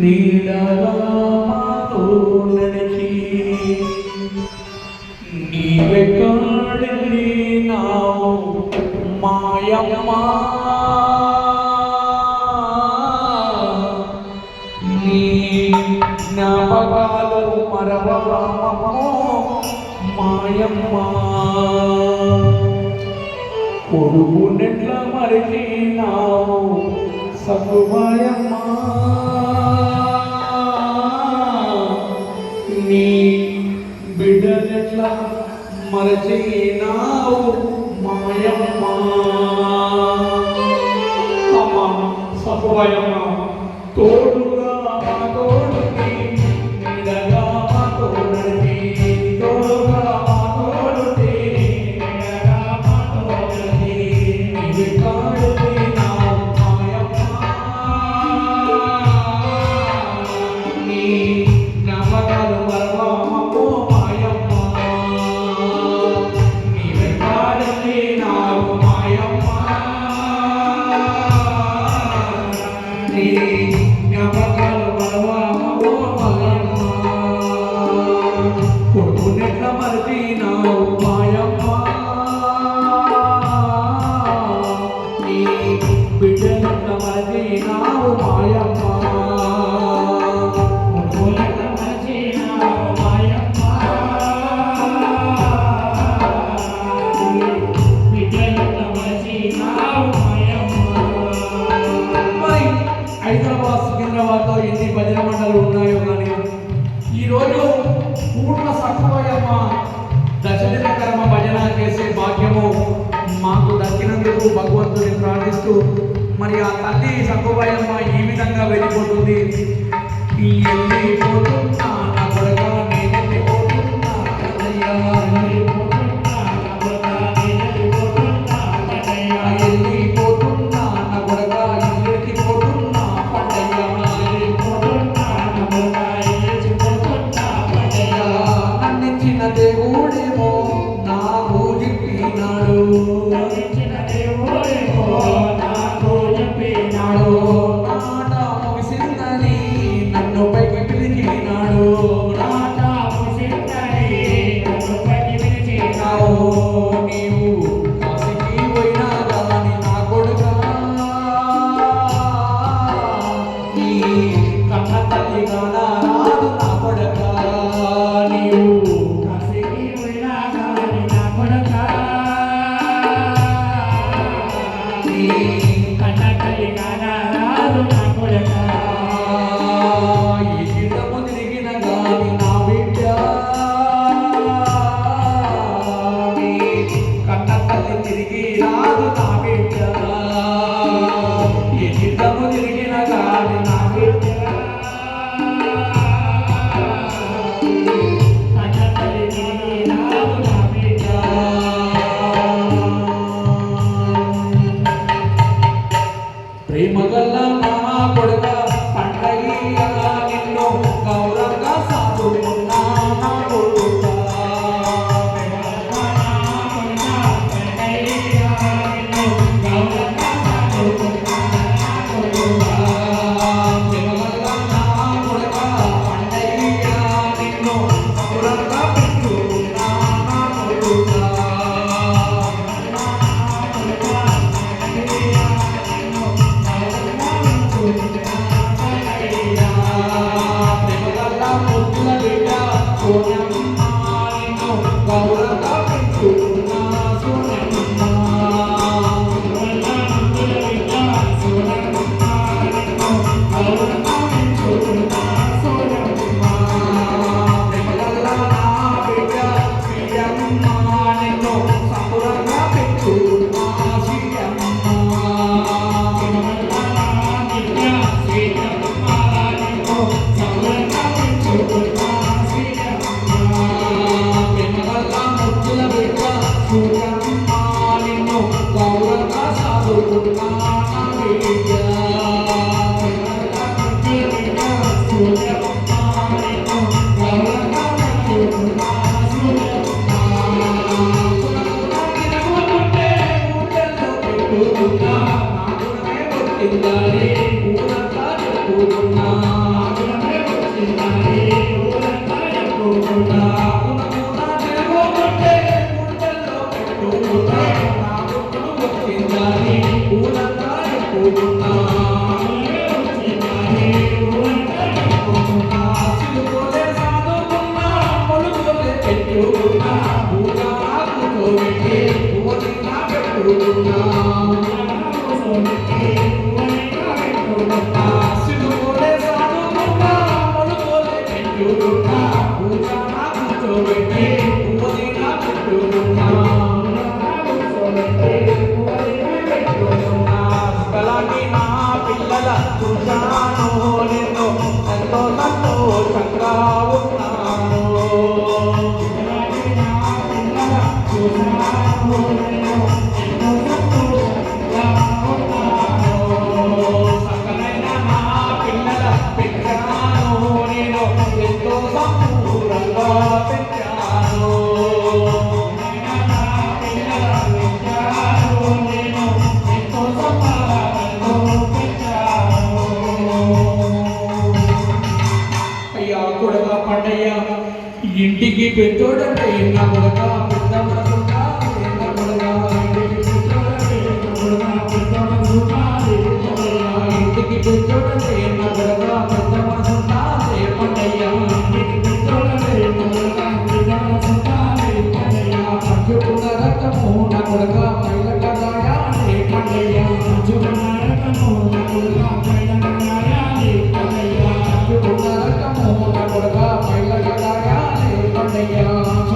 నీడలామాతో నడిచి నీవే కాడలేనావు మాయమ్మా. నీ జ్ఞాపకాలు మరవరామో మాయమ్మా. పొడుగునెట్ల మరిచినావు సగుమాయమ్మ ఎట్లా మరచినావు మాయమ్మ. అమ్మ సపోయమ్మ আমার హైదరాబాద్ సికింద్రాబాద్లో ఎన్ని భజన మండలు ఉన్నాయో కానీ ఈరోజు పూర్ణ సత్వయమ్మ దశదిన కర్మ భజన చేసే భాగ్యము మాకు దక్కినందుకు భగవంతుని ప్రార్థిస్తూ మరి ఆ తల్లి సత్వయమ్మ ఈ విధంగా వెళ్ళిపోతుంది. వెళ్ళిపోతున్నాను า இங்கே தொடர்ந்த எண்ணம்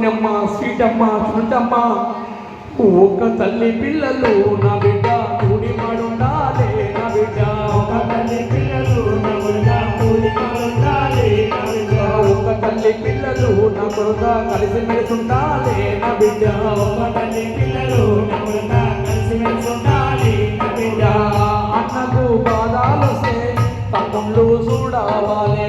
పూనెమ్మ సీటమ్మ చుంటమ్మ ఒక తల్లి పిల్లలు నా బిడ్డ కూడి పడుండాలే నా బిడ్డ ఒక తల్లి పిల్లలు నా బిడ్డ కూడి పడుండాలే నా బిడ్డ ఒక తల్లి పిల్లలు నా కొరత కలిసి మెలుచుండాలి నా బిడ్డ ఒక తల్లి పిల్లలు నా కొరత కలిసి మెలుచుండాలి నా బిడ్డ అన్నకు బాధాలు తమ్ముళ్ళు చూడవాలి.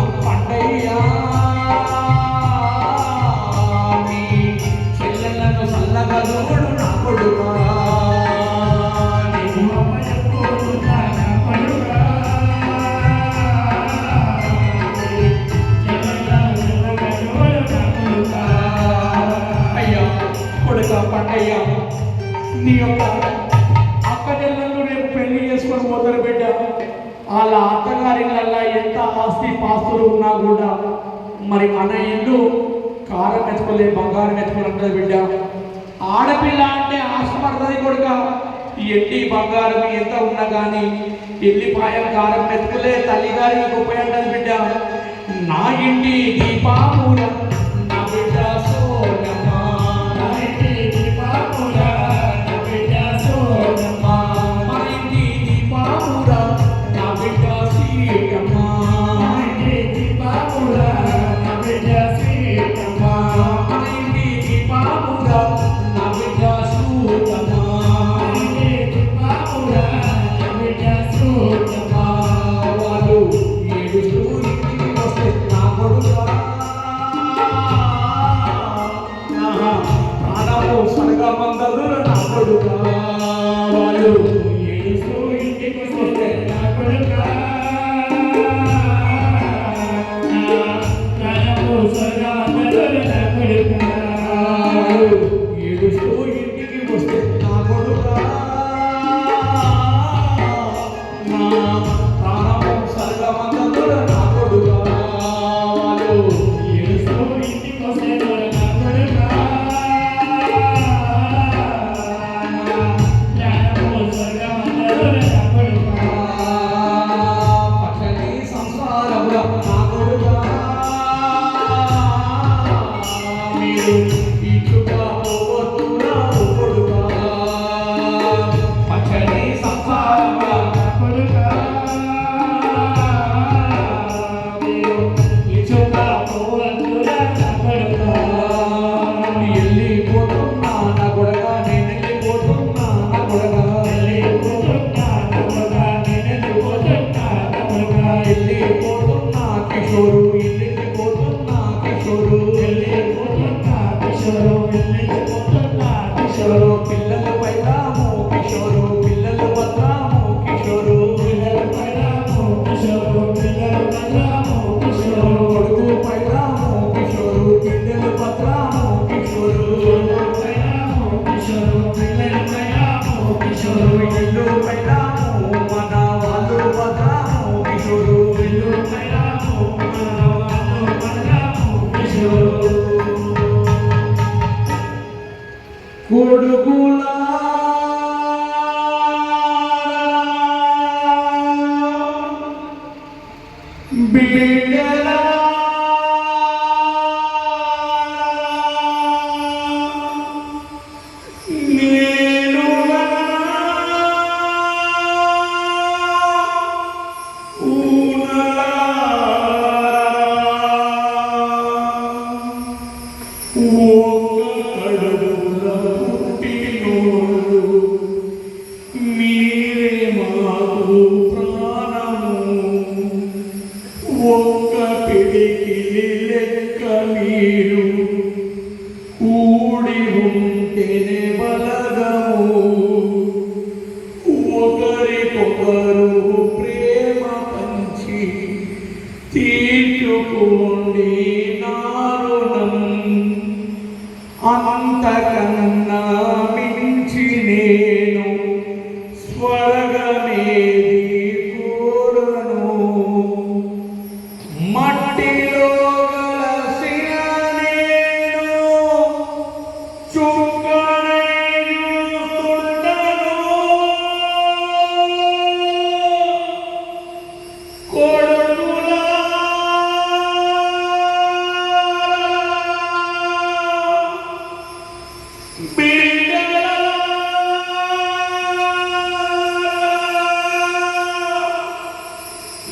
ఆస్తి పాస్తులు ఉన్నా కూడా మరి మన ఇల్లు కారం గచ్చపల్లే బంగారం గచ్చపల్లి బిడ్డ. ఆడపిల్ల అంటే ఆశపడుతుంది కొడుక. ఎట్టి బంగారం ఎంత ఉన్నా కానీ ఎల్లిపాయం కారం మెతుకులే తల్లిగారికి గొప్ప అంటది బిడ్డ. నా ఇంటి దీపాపురం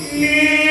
Yeah.